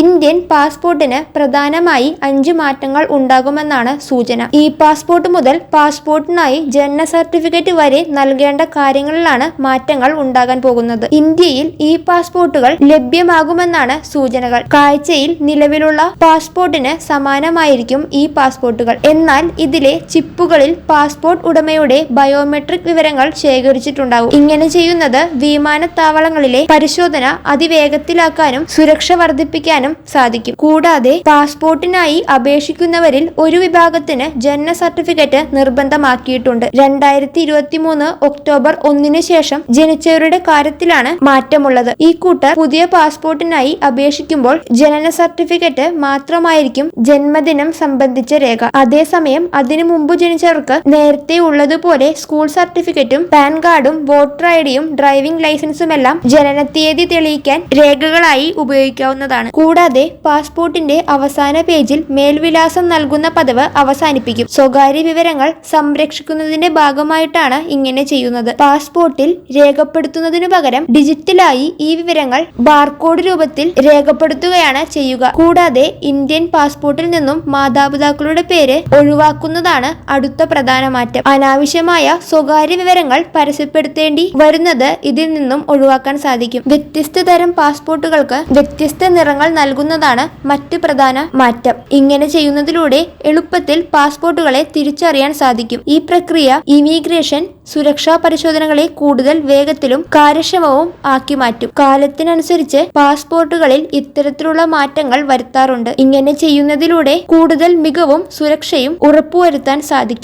Indian പാസ്പോർട്ടിന് പ്രധാനമായി അഞ്ച് മാറ്റങ്ങൾ ഉണ്ടാകുമെന്നാണ് സൂചന. ഇ പാസ്പോർട്ട് മുതൽ പാസ്പോർട്ടിനായി ജനന സർട്ടിഫിക്കറ്റ് വരെ നൽകേണ്ട കാര്യങ്ങളിലാണ് മാറ്റങ്ങൾ ഉണ്ടാകാൻ പോകുന്നത്. ഇന്ത്യയിൽ ഇ പാസ്പോർട്ടുകൾ ലഭ്യമാകുമെന്നാണ് സൂചനകൾ. കാഴ്ചയിൽ നിലവിലുള്ള പാസ്പോർട്ടിന് സമാനമായിരിക്കും ഈ പാസ്പോർട്ടുകൾ. എന്നാൽ ഇതിലെ ചിപ്പുകളിൽ പാസ്പോർട്ട് ഉടമയുടെ ബയോമെട്രിക് വിവരങ്ങൾ ശേഖരിച്ചിട്ടുണ്ടാകും. ഇങ്ങനെ ചെയ്യുന്നത് വിമാനത്താവളങ്ങളിലെ പരിശോധന അതിവേഗത്തിലാക്കാനും സുരക്ഷ വർദ്ധിപ്പിക്കാനും സാധിക്കും. കൂടാതെ പാസ്പോർട്ടിനായി അപേക്ഷിക്കുന്നവരിൽ ഒരു വിഭാഗത്തിന് ജനന സർട്ടിഫിക്കറ്റ് നിർബന്ധമാക്കിയിട്ടുണ്ട്. രണ്ടായിരത്തി ഇരുപത്തി മൂന്ന് ഒക്ടോബർ ഒന്നിന് ശേഷം ജനിച്ചവരുടെ കാര്യത്തിലാണ് മാറ്റമുള്ളത്. ഈ കൂട്ടർ പുതിയ പാസ്പോർട്ടിനായി അപേക്ഷിക്കുമ്പോൾ ജനന സർട്ടിഫിക്കറ്റ് മാത്രമായിരിക്കും ജന്മദിനം സംബന്ധിച്ച രേഖ. അതേസമയം അതിനു മുമ്പ് ജനിച്ചവർക്ക് നേരത്തെ ഉള്ളതുപോലെ സ്കൂൾ സർട്ടിഫിക്കറ്റും പാൻ കാർഡും വോട്ടർ ഐ ഡിയും ഡ്രൈവിംഗ് ലൈസൻസുമെല്ലാം ജനനത്തീയതി തെളിയിക്കാൻ രേഖകളായി ഉപയോഗിക്കാവുന്നതാണ്. കൂടാതെ പാസ്പോർട്ടിന്റെ അവസാന പേജിൽ മേൽവിലാസം നൽകുന്ന പതിവ് അവസാനിപ്പിക്കും. സ്വകാര്യ വിവരങ്ങൾ സംരക്ഷിക്കുന്നതിന്റെ ഭാഗമായിട്ടാണ് ഇങ്ങനെ ചെയ്യുന്നത്. പാസ്പോർട്ടിൽ രേഖപ്പെടുത്തുന്നതിനു പകരം ഡിജിറ്റലായി ഈ വിവരങ്ങൾ ബാർകോഡ് രൂപത്തിൽ രേഖപ്പെടുത്തുകയാണ് ചെയ്യുക. കൂടാതെ ഇന്ത്യൻ പാസ്പോർട്ടിൽ നിന്നും മാതാപിതാക്കളുടെ പേര് ഒഴിവാക്കുന്നതാണ് അടുത്ത പ്രധാന മാറ്റം. അനാവശ്യമായ സ്വകാര്യ വിവരങ്ങൾ പരസ്യപ്പെടുത്തേണ്ടി വരുന്നത് ഇതിൽ നിന്നും ഒഴിവാക്കാൻ സാധിക്കും. വ്യത്യസ്ത തരം പാസ്പോർട്ടുകൾക്ക് വ്യത്യസ്ത നിറങ്ങൾ നൽകുന്നതാണ് മറ്റ് പ്രധാന മാറ്റം. ഇങ്ങനെ ചെയ്യുന്നതിലൂടെ എളുപ്പത്തിൽ പാസ്പോർട്ടുകളെ തിരിച്ചറിയാൻ സാധിക്കും. ഈ പ്രക്രിയ ഇമിഗ്രേഷൻ സുരക്ഷാ പരിശോധനകളെ കൂടുതൽ വേഗത്തിലും കാര്യക്ഷമവും ആക്കി മാറ്റും. കാലത്തിനനുസരിച്ച് പാസ്പോർട്ടുകളിൽ ഇത്തരത്തിലുള്ള മാറ്റങ്ങൾ വരുത്താറുണ്ട്. ഇങ്ങനെ ചെയ്യുന്നതിലൂടെ കൂടുതൽ മികവും സുരക്ഷയും ഉറപ്പുവരുത്താൻ സാധിക്കും.